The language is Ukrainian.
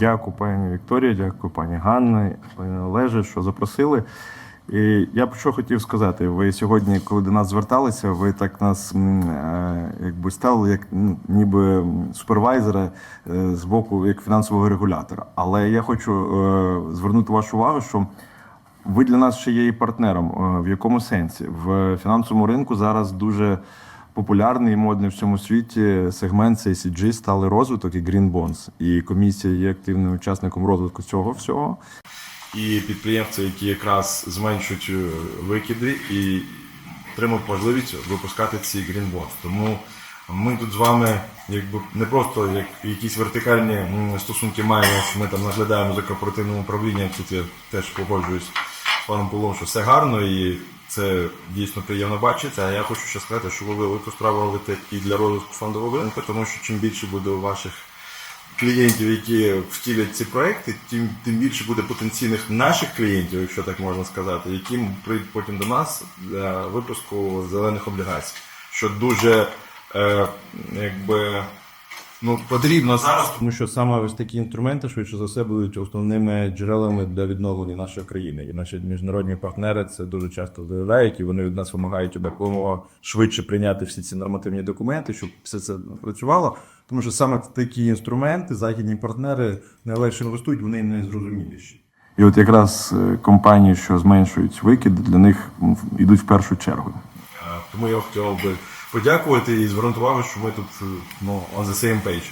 Дякую, пані Вікторія, дякую, пані Ганна, пані Олеже, що запросили. І я б що хотів сказати. Ви сьогодні, коли до нас зверталися, ви так нас е, якби ставили як ніби супервайзера е, з боку як фінансового регулятора. Але я хочу е, звернути вашу увагу, що ви для нас ще є і партнером. В якому сенсі? В фінансовому ринку зараз дуже популярний і модний в всьому світі сегмент CCG, сталий розвиток і Green Bonds. І комісія є активним учасником розвитку цього всього. І підприємці, які якраз зменшують е, викиди і отримують можливість випускати ці Green Bonds. Тому ми тут з вами якби не просто як якісь вертикальні стосунки маємо, ми там наглядаємо за корпоративним управлінням. Тут я теж погоджуюсь паном Павлом, що все гарно і це дійсно приємно бачити. А я хочу ще сказати, що ви велику справу робите і для розвитку фондового ринку, тому що чим більше буде у ваших клієнтів, які втілять ці проекти, тим, тим більше буде потенційних наших клієнтів, якщо так можна сказати, яким прийдуть потім до нас для випуску зелених облігацій, що дуже е, якби. Ну, потрібно зараз, тому що саме ось такі інструменти, швидше за все, будуть основними джерелами для відновлення нашої країни. І наші міжнародні партнери це дуже часто заявляють, і вони від нас вимагають якомога швидше прийняти всі ці нормативні документи, щоб все це працювало. Тому що саме такі інструменти, західні партнери найлегше інвестують, вони найзрозуміліші. І от якраз е, компанії, що зменшують викид, для них йдуть в першу чергу. Тому я хотів би подякувати і звернути увагу, що ми тут ну, on the same page.